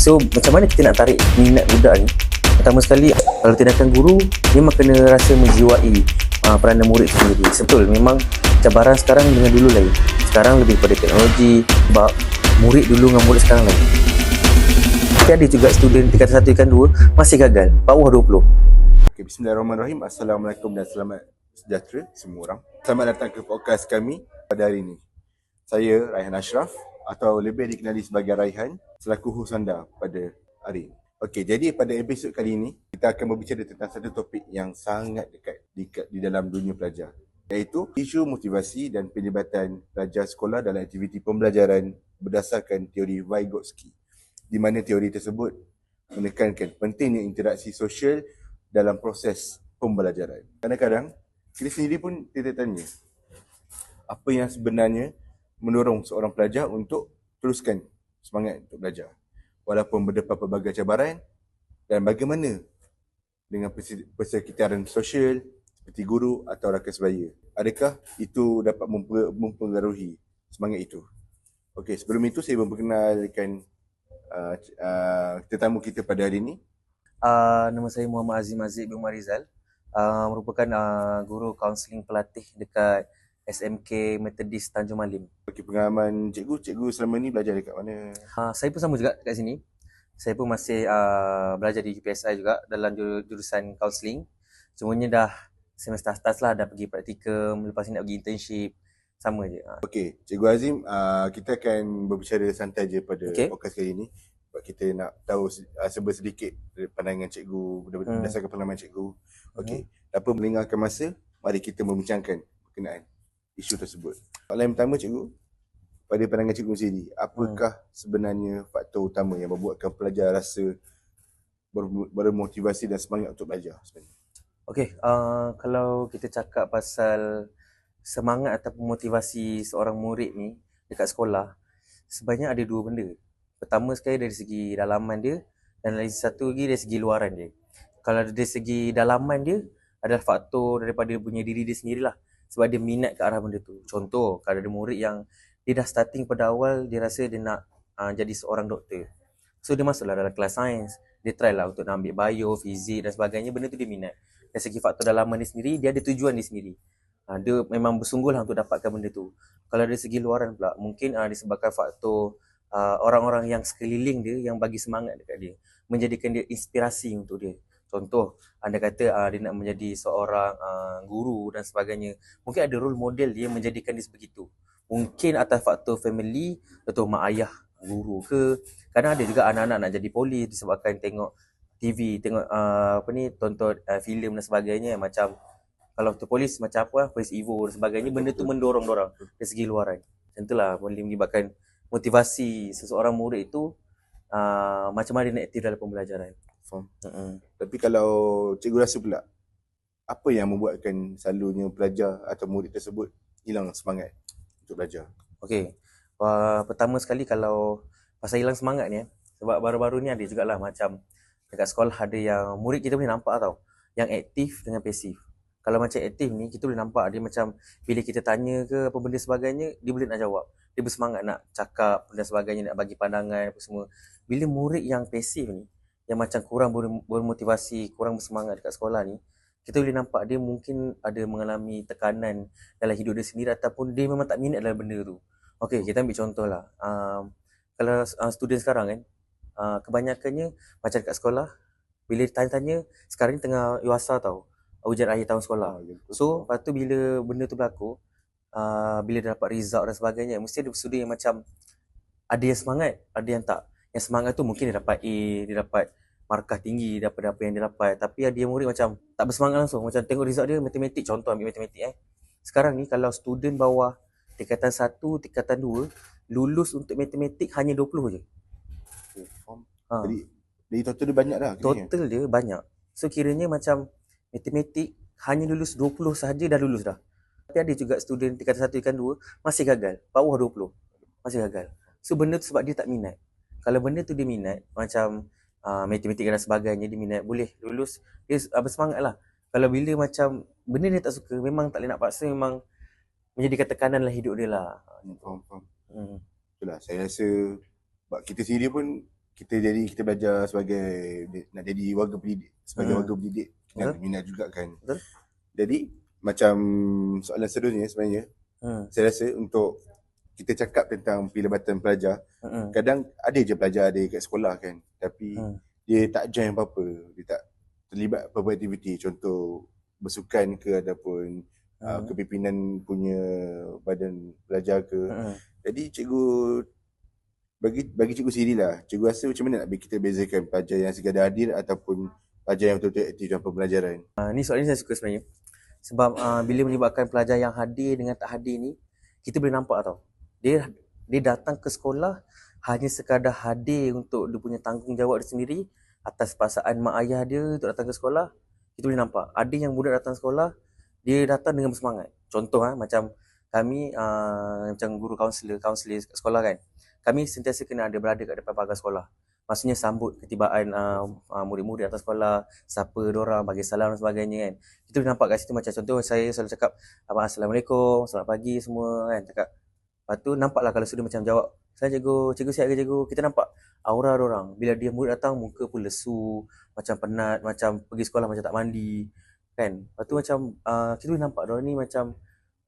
So macam mana kita nak tarik minat budak ni? Pertama sekali kalau tindakan guru Memang kena rasa menjiwai uh, peranan murid sendiri. Betul memang cabaran sekarang dengan dulu lain. Sekarang lebih pada teknologi Sebab murid dulu dengan murid sekarang lain. Tapi ada juga student tingkatan satu tingkatan dua Masih gagal. Bawah 20 Okay, Bismillahirrahmanirrahim. Assalamualaikum dan selamat sejahtera semua orang. Selamat datang ke podcast kami pada hari ini. Saya Raihan Ashraf atau lebih dikenali sebagai Raihan selaku host anda pada hari ini. Okey, jadi pada episod kali ini kita akan berbicara tentang satu topik yang sangat dekat di, di dalam dunia pelajar iaitu isu motivasi dan pelibatan pelajar sekolah dalam aktiviti pembelajaran berdasarkan teori Vygotsky di mana teori tersebut menekankan pentingnya interaksi sosial dalam proses pembelajaran. Kadang-kadang kita sendiri pun kita tanya apa yang sebenarnya mendorong seorang pelajar untuk teruskan semangat untuk belajar walaupun berdepan pelbagai cabaran dan bagaimana dengan perse- persekitaran sosial seperti guru atau rakan sebaya. Adakah itu dapat mempe- mempengaruhi semangat itu? Okey, sebelum itu saya memperkenalkan uh, uh, tetamu kita pada hari ini uh, Nama saya Muhammad Azim Aziz bin Umar Rizal uh, Merupakan uh, guru kaunseling pelatih dekat SMK Methodist Tanjung Malim Okey, pengalaman cikgu, cikgu selama ni belajar dekat mana? uh, Saya pun sama juga dekat sini Saya pun masih uh, belajar di UPSI juga dalam jur- jurusan kaunseling Cumanya dah semester atas lah dah pergi praktikum Lepas ni nak pergi internship Sama je uh. Okey, Cikgu Azim, uh, kita akan berbicara santai je pada Okey. podcast kali ini. Sebab kita nak tahu uh, serba sedikit pandangan cikgu, Hmm. berdasarkan pengalaman cikgu. Okey, tanpa melengahkan masa, mari kita membincangkan berkenaan isu tersebut. Soalan yang pertama cikgu, pada pandangan cikgu sendiri, apakah Hmm. sebenarnya faktor utama yang membuatkan pelajar rasa ber- bermotivasi dan semangat untuk belajar sebenarnya? Okay, uh, kalau kita cakap pasal semangat ataupun motivasi seorang murid ni dekat sekolah, sebanyak ada dua benda. Pertama sekali dari segi dalaman dia dan lagi satu lagi dari segi luaran dia. Kalau dari segi dalaman dia adalah faktor daripada punya diri dia sendirilah. Sebab dia minat ke arah benda tu. Contoh, kalau ada murid yang dia dah starting pada awal dia rasa dia nak uh, jadi seorang doktor. So dia masuklah dalam kelas sains. Dia try lah untuk nak ambil bio, fizik dan sebagainya. Benda tu dia minat dari segi faktor dalaman dia sendiri, dia ada tujuan dia sendiri. Ha, dia memang bersungguh lah untuk dapatkan benda tu. Kalau dari segi luaran pula, mungkin uh, disebabkan faktor uh, orang-orang yang sekeliling dia yang bagi semangat dekat dia. Menjadikan dia inspirasi untuk dia. Contoh, anda kata uh, dia nak menjadi seorang uh, guru dan sebagainya. Mungkin ada role model dia menjadikan dia sebegitu. Mungkin atas faktor family, atau mak ayah guru ke. Kadang ada juga anak-anak nak jadi polis disebabkan tengok TV tengok uh, apa ni tonton uh, filem dan sebagainya macam kalau tu polis macam apa polis Evo dan sebagainya benda tu mendorong orang dari segi luaran. Tentulah boleh menyebabkan motivasi seseorang murid itu uh, macam mana dia nak aktif dalam pembelajaran. Faham? Uh-uh. Tapi kalau cikgu rasa pula, apa yang membuatkan selalunya pelajar atau murid tersebut hilang semangat untuk belajar? Okey. Uh, pertama sekali kalau pasal hilang semangat ni eh, sebab baru-baru ni ada jugalah macam dekat sekolah ada yang murid kita boleh nampak tau yang aktif dengan pasif. Kalau macam aktif ni kita boleh nampak dia macam bila kita tanya ke apa benda sebagainya dia boleh nak jawab. Dia bersemangat nak cakap dan sebagainya nak bagi pandangan apa semua. Bila murid yang pasif ni yang macam kurang ber- bermotivasi, kurang bersemangat dekat sekolah ni, kita boleh nampak dia mungkin ada mengalami tekanan dalam hidup dia sendiri ataupun dia memang tak minat dalam benda tu. Okey, kita ambil contoh lah. Um, kalau uh, student sekarang kan, uh, kebanyakannya macam dekat sekolah, bila tanya-tanya, sekarang ni tengah yuasa tau, ujian akhir tahun sekolah. ya. So, lepas tu bila benda tu berlaku, uh, bila dia dapat result dan sebagainya, mesti ada student yang macam ada yang semangat, ada yang tak. Yang semangat tu mungkin dia dapat A, dia dapat markah tinggi daripada apa yang dia dapat. Tapi ada murid macam tak bersemangat langsung. Macam tengok result dia matematik, contoh ambil matematik eh. Sekarang ni kalau student bawah tingkatan 1, tingkatan 2, lulus untuk matematik hanya 20 je. Okay, faham. Ha. Jadi, jadi total dia banyak dah. Total dia banyak. So kiranya macam matematik hanya lulus 20 sahaja dah lulus dah. Tapi ada juga student tingkatan 1, tingkatan 2 masih gagal. Bawah 20. Masih gagal. So benda tu sebab dia tak minat. Kalau benda tu dia minat, macam uh, matematik dan sebagainya dia minat, boleh lulus, dia uh, bersemangat lah. Kalau bila macam benda dia tak suka, memang tak boleh nak paksa, memang menjadikan tekanan dalam hidup dia lah. Hmm, Faham, faham. Hmm. Itulah, saya rasa sebab kita sendiri pun kita jadi kita belajar sebagai nak jadi warga pendidik sebagai Hmm. warga pendidik Betul. yang minat juga kan. Betul. Jadi macam soalan seterusnya sebenarnya Hmm. saya rasa untuk kita cakap tentang pelibatan pelajar Hmm. kadang ada je pelajar ada kat sekolah kan tapi Hmm. dia tak join apa-apa dia tak terlibat apa-apa aktiviti contoh bersukan ke ataupun uh, Hmm. kepimpinan punya badan pelajar ke Hmm. jadi cikgu bagi bagi cikgu sendiri lah cikgu rasa macam mana nak be- kita bezakan pelajar yang sekadar hadir ataupun pelajar yang betul-betul aktif dalam pembelajaran Uh, ni soalan ni saya suka sebenarnya. Sebab uh, bila melibatkan pelajar yang hadir dengan tak hadir ni, kita boleh nampak tau. Dia dia datang ke sekolah hanya sekadar hadir untuk dia punya tanggungjawab dia sendiri atas perasaan mak ayah dia untuk datang ke sekolah. Kita boleh nampak. Ada yang budak datang sekolah, dia datang dengan bersemangat. Contoh ah macam kami uh, macam guru kaunselor, kaunselor sekolah kan. Kami sentiasa kena ada berada kat depan pagar sekolah. Maksudnya sambut ketibaan uh, uh, murid-murid datang sekolah, sapa diorang, bagi salam dan sebagainya kan. Kita boleh nampak kat situ macam contoh saya selalu cakap Abang Assalamualaikum, selamat pagi semua kan. Cakap. Lepas tu nampaklah kalau sudah macam jawab, saya cikgu, cikgu siap ke cikgu. Kita nampak aura orang. Bila dia murid datang muka pun lesu, macam penat, macam pergi sekolah macam tak mandi kan. Lepas tu macam uh, kita boleh nampak diorang ni macam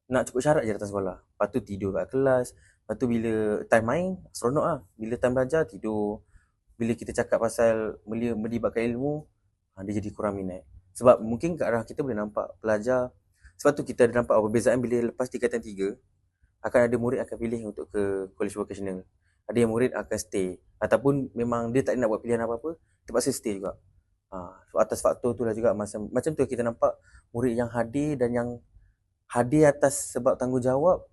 nak cukup syarat je datang sekolah. Lepas tu tidur kat kelas. Lepas tu bila time main, seronok lah. Bila time belajar, tidur. Bila kita cakap pasal meli- melibatkan ilmu, ha, dia jadi kurang minat. Sebab mungkin kat arah kita boleh nampak pelajar. Sebab tu kita ada nampak perbezaan bila lepas tingkatan 3, akan ada murid akan pilih untuk ke college vocational. Ada yang murid akan stay. Ataupun memang dia tak nak buat pilihan apa-apa, terpaksa stay juga. Ha, atas faktor tu lah juga macam, macam tu kita nampak murid yang hadir dan yang hadir atas sebab tanggungjawab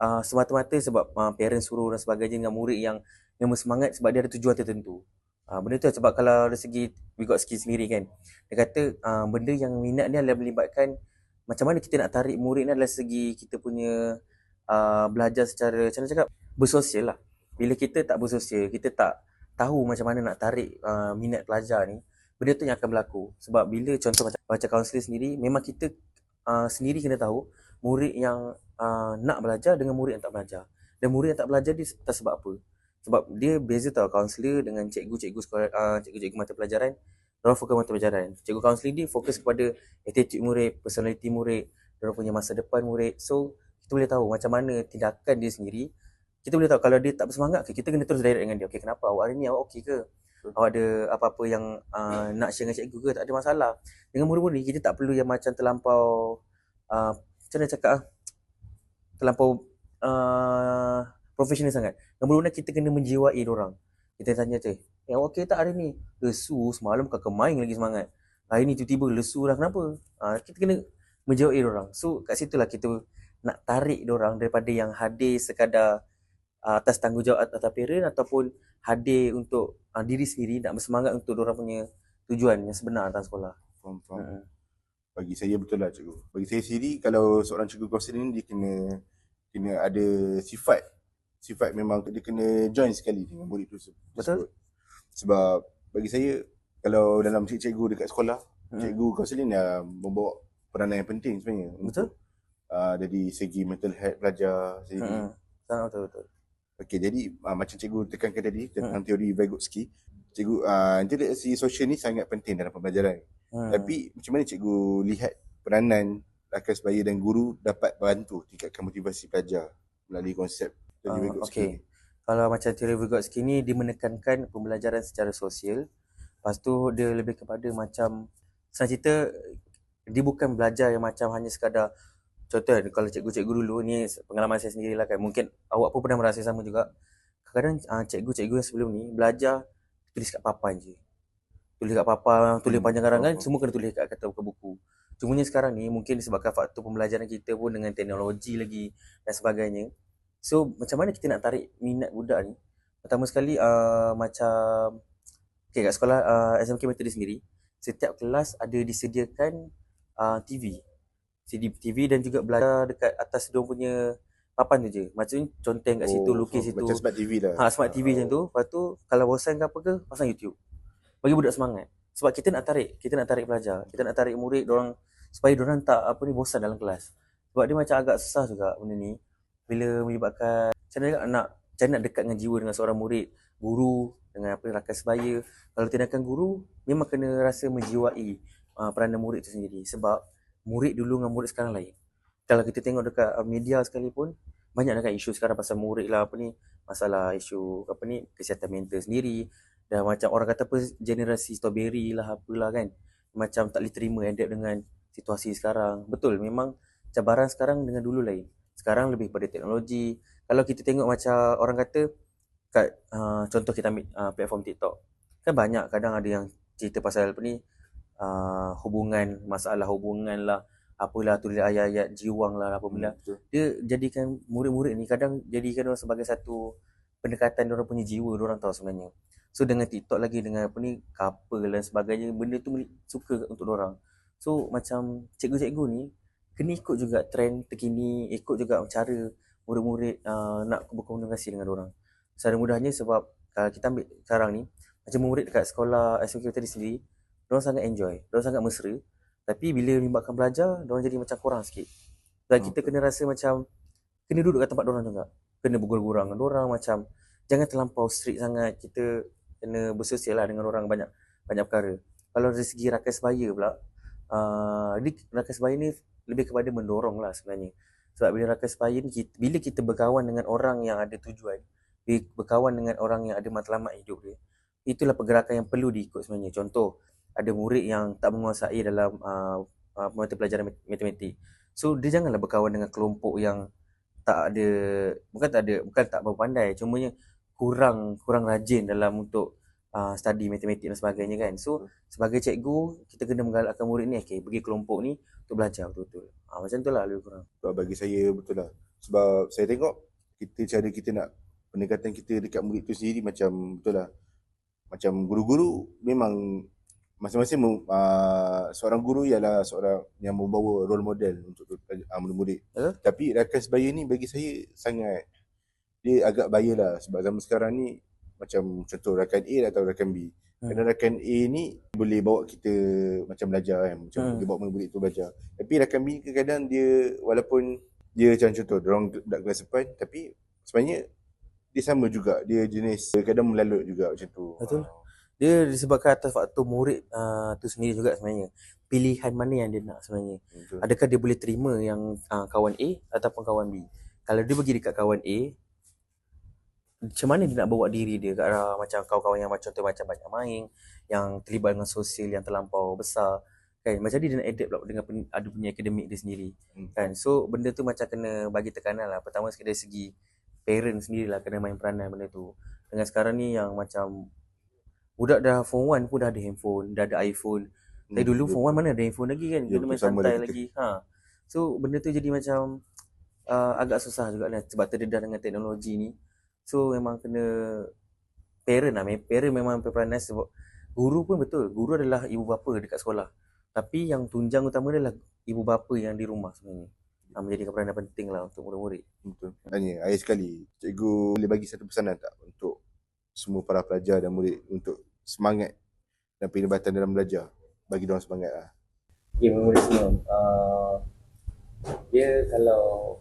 uh, semata-mata sebab uh, parents suruh dan sebagainya dengan murid yang yang bersemangat sebab dia ada tujuan tertentu. Uh, benda tu sebab kalau dari segi we got skill sendiri kan. Dia kata uh, benda yang minat ni adalah melibatkan macam mana kita nak tarik murid ni adalah segi kita punya uh, belajar secara macam mana cakap bersosial lah. Bila kita tak bersosial, kita tak tahu macam mana nak tarik uh, minat pelajar ni, benda tu yang akan berlaku. Sebab bila contoh macam macam kaunselor sendiri, memang kita uh, sendiri kena tahu murid yang uh, nak belajar dengan murid yang tak belajar. Dan murid yang tak belajar dia tak sebab apa. Sebab dia beza tau kaunselor dengan cikgu-cikgu sekolah uh, cikgu-cikgu mata pelajaran. Diorang fokus mata pelajaran. Cikgu kaunseling ni fokus kepada attitude murid, personality murid, diorang punya masa depan murid. So kita boleh tahu macam mana tindakan dia sendiri. Kita boleh tahu kalau dia tak bersemangat ke, kita kena terus direct dengan dia. Okay, kenapa awak hari ni awak okey ke? Awak ada apa-apa yang uh, nak share dengan cikgu ke? Tak ada masalah. Dengan murid-murid ni kita tak perlu yang macam terlampau uh, macam mana cakap ah? terlampau uh, profesional sangat. Yang benar kita kena menjiwai orang. Kita tanya tu, eh awak okey tak hari ni? Lesu semalam kakak main lagi semangat. Hari ni tiba-tiba lesu lah kenapa? Uh, kita kena menjiwai orang. So kat situlah kita nak tarik orang daripada yang hadir sekadar uh, atas tanggungjawab atas parent ataupun hadir untuk uh, diri sendiri nak bersemangat untuk orang punya tujuan yang sebenar datang sekolah. faham faham Uh-uh. bagi saya betul lah cikgu bagi saya sendiri kalau seorang cikgu kaunseling ni dia kena kena ada sifat sifat memang dia kena join sekali dengan murid tu tersebut. Betul. sebab bagi saya kalau dalam cikgu dekat sekolah Hmm. cikgu kaunseling dah membawa peranan yang penting sebenarnya Betul? untuk uh, dari segi mental health pelajar segi Uh-uh. Sangat betul betul. Okey, jadi uh, macam cikgu tekankan tadi Hmm. tentang teori Vygotsky, cikgu uh, interaksi sosial ni sangat penting dalam pembelajaran. Hmm. Tapi macam mana cikgu lihat peranan rakan sebaya dan guru dapat bantu tingkatkan motivasi pelajar melalui konsep teori Ah, Vygotsky okey. ni? Kalau macam teori Vygotsky ni dia menekankan pembelajaran secara sosial. Lepas tu dia lebih kepada macam senang cerita dia bukan belajar yang macam hanya sekadar contoh kan, kalau cikgu-cikgu dulu ni pengalaman saya sendiri lah kan mungkin awak pun pernah merasa sama juga. Kadang-kadang uh, cikgu-cikgu yang sebelum ni belajar tulis kat papan je. Tulis kat papan tulis Hmm, panjang karangan faham. semua kena tulis kat kata buku buku. Cumanya sekarang ni mungkin disebabkan faktor pembelajaran kita pun dengan teknologi lagi dan sebagainya. So macam mana kita nak tarik minat budak ni? Pertama sekali uh, macam okay, kat sekolah uh, SMK Methodist sendiri setiap kelas ada disediakan uh, TV CD TV dan juga belajar dekat atas dia punya papan tu je macam conteng kat situ lukis faham. situ Oh, Macam smart TV lah. Ha, smart TV macam tu. Lepas tu kalau bosan ke apa ke, pasang YouTube. Bagi budak semangat. Sebab kita nak tarik, kita nak tarik pelajar. Kita nak tarik murid orang supaya orang tak apa ni bosan dalam kelas. Sebab dia macam agak susah juga benda ni. Bila melibatkan macam mana nak macam nak dekat dengan jiwa dengan seorang murid, guru dengan apa rakan sebaya. Kalau tindakan guru memang kena rasa menjiwai uh, peranan murid tu sendiri sebab murid dulu dengan murid sekarang lain. Kalau kita tengok dekat uh, media sekalipun banyak dekat isu sekarang pasal murid lah apa ni masalah isu apa ni kesihatan mental sendiri. Dan macam orang kata apa generasi strawberry lah apalah kan. Macam tak boleh terima adapt dengan situasi sekarang. Betul memang cabaran sekarang dengan dulu lain. Sekarang lebih pada teknologi. Kalau kita tengok macam orang kata kat uh, contoh kita ambil uh, platform TikTok. Kan banyak kadang ada yang cerita pasal apa ni uh, hubungan masalah hubungan lah apalah tulis ayat-ayat jiwang lah apa benda. Betul. dia jadikan murid-murid ni kadang jadikan orang sebagai satu pendekatan orang punya jiwa orang tahu sebenarnya. So dengan TikTok lagi dengan apa ni couple dan sebagainya benda tu suka untuk orang. So macam cikgu-cikgu ni kena ikut juga trend terkini ikut juga cara murid-murid uh, nak berkomunikasi dengan orang. Secara mudahnya sebab kalau kita ambil sekarang ni macam murid dekat sekolah SMK tadi sendiri orang sangat enjoy. Orang sangat mesra. Tapi bila libatkan belajar orang jadi macam kurang sikit. Dan kita kena rasa macam kena duduk kat tempat orang juga. Kena bergurau-gurau dengan orang macam jangan terlampau strict sangat. Kita kena bersosial lah dengan orang banyak banyak perkara. Kalau dari segi rakan sebaya pula uh, ni rakan sebaya ni lebih kepada mendorong lah sebenarnya. Sebab bila rakan sebaya ni kita, bila kita berkawan dengan orang yang ada tujuan berkawan dengan orang yang ada matlamat hidup dia itulah pergerakan yang perlu diikut sebenarnya. Contoh ada murid yang tak menguasai dalam uh, uh, mata pelajaran mat- matematik. So dia janganlah berkawan dengan kelompok yang tak ada bukan tak ada bukan tak berpandai. Cumanya kurang kurang rajin dalam untuk uh, study matematik dan sebagainya kan. So sebagai cikgu kita kena menggalakkan murid ni okay, pergi kelompok ni untuk belajar betul-betul. Uh, macam tu lah lebih kurang. Sebab bagi saya betul lah. Sebab saya tengok kita cara kita nak pendekatan kita dekat murid tu sendiri macam betul lah. Macam guru-guru memang masing-masing uh, seorang guru ialah seorang yang membawa role model untuk uh, murid-murid. Betul. Tapi rakan sebaya ni bagi saya sangat dia agak bahaya lah sebab zaman sekarang ni macam contoh rakan A atau rakan B. Hmm. Kadang rakan A ni boleh bawa kita macam belajar kan, macam Hmm. dia bawa murid tu belajar. Tapi rakan B kadang-kadang dia walaupun dia macam contoh dia orang budak kelas depan tapi sebenarnya dia sama juga dia jenis kadang melalut juga macam tu. Betul. Dia disebabkan atas faktor murid uh, tu sendiri juga sebenarnya. Pilihan mana yang dia nak sebenarnya. Betul. adakah dia boleh terima yang uh, kawan A ataupun kawan B? Kalau dia pergi dekat kawan A macam mana dia nak bawa diri dia kat arah macam kawan-kawan yang macam tu macam banyak main yang terlibat dengan sosial yang terlampau besar kan? Macam dia nak adapt pula dengan pen, ada punya akademik dia sendiri Hmm. kan? So benda tu macam kena bagi tekanan lah. Pertama sekali dari segi parent sendirilah kena main peranan benda tu. Dengan sekarang ni yang macam budak dah form 1 pun dah ada handphone dah ada iPhone. Tapi Hmm, dulu betul. form 1 mana ada handphone lagi kan? Ya, kena main santai lagi ha. So benda tu jadi macam uh, agak susah juga lah sebab terdedah dengan teknologi ni. So memang kena parent lah parent memang berperanan sebab guru pun betul. Guru adalah ibu bapa dekat sekolah. Tapi yang tunjang utama adalah ibu bapa yang di rumah sebenarnya. Ha, menjadikan peranan penting lah untuk murid-murid. Betul. Tanya, akhir sekali, cikgu boleh bagi satu pesanan tak untuk semua para pelajar dan murid untuk semangat dan perlibatan dalam belajar? Bagi diorang semangat lah. Ya, memori. Uh, dia kalau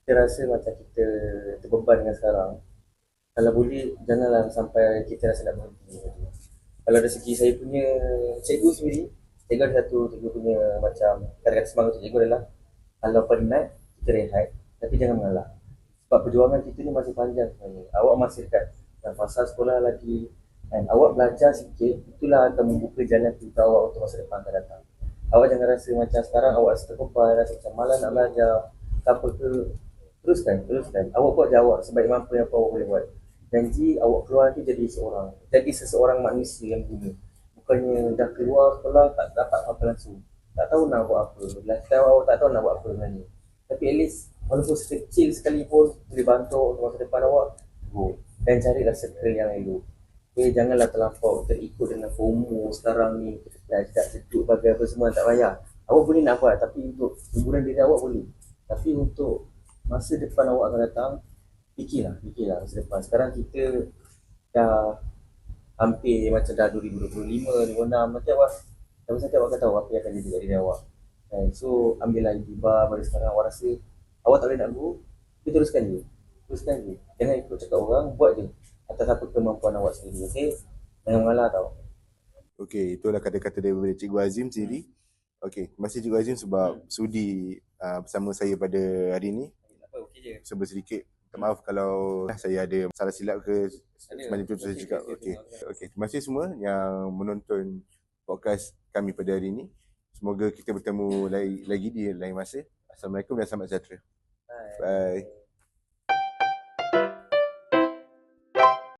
kita rasa macam kita terbeban dengan sekarang, kalau boleh janganlah sampai kita rasa nak berhenti. Kalau dari segi saya punya cikgu sendiri, cikgu ada satu cikgu punya macam kata-kata semangat untuk cikgu adalah kalau penat, kita rehat tapi jangan mengalah. Sebab perjuangan kita ni masih panjang sebenarnya. Awak masih dekat dalam fasa sekolah lagi dan awak belajar sikit, itulah akan membuka jalan kita awak untuk masa depan akan datang. Awak jangan rasa macam sekarang awak rasa terbeban, rasa macam malas nak belajar, tak apa ke. Teruskan, teruskan. Awak buat je awak sebaik mampu yang awak boleh buat. Janji awak keluar nanti jadi seorang. Jadi seseorang manusia yang guna. Bukannya dah keluar sekolah tak dapat apa langsung. Tak tahu nak buat apa. Lifestyle awak tak tahu nak buat apa sebenarnya. Tapi at least walaupun sekecil sekalipun boleh bantu untuk masa depan awak, go. Dan carilah circle yang elok. Okay, janganlah terlampau terikut dengan FOMO sekarang ni. Dah tak sejuk bagai apa semua tak payah. Awak boleh nak buat tapi untuk hiburan diri awak boleh. Tapi untuk masa depan awak akan datang, fikirlah, fikirlah masa depan. Sekarang kita dah hampir macam dah 2025, 2026 nanti awak tapi nanti awak akan tahu apa yang akan jadi diri awak. Kan? So ambillah itibar pada sekarang awak rasa awak tak boleh nak go, tapi teruskan je. Teruskan je. Jangan ikut cakap orang, buat je. Atas apa kemampuan awak sendiri. Okay? Jangan mengalah tau. Okey, itulah kata-kata daripada Cikgu Azim sendiri. Okey, terima kasih Cikgu Azim sebab sudi uh, bersama saya pada hari ini. Apa, okey je. Serba sedikit. Minta maaf kalau saya ada salah silap ke semacam tu saya cakap. Okey. Okey, terima kasih semua yang menonton podcast kami pada hari ini. Semoga kita bertemu lagi, lagi di lain masa. Assalamualaikum dan selamat sejahtera. Bye. Bye.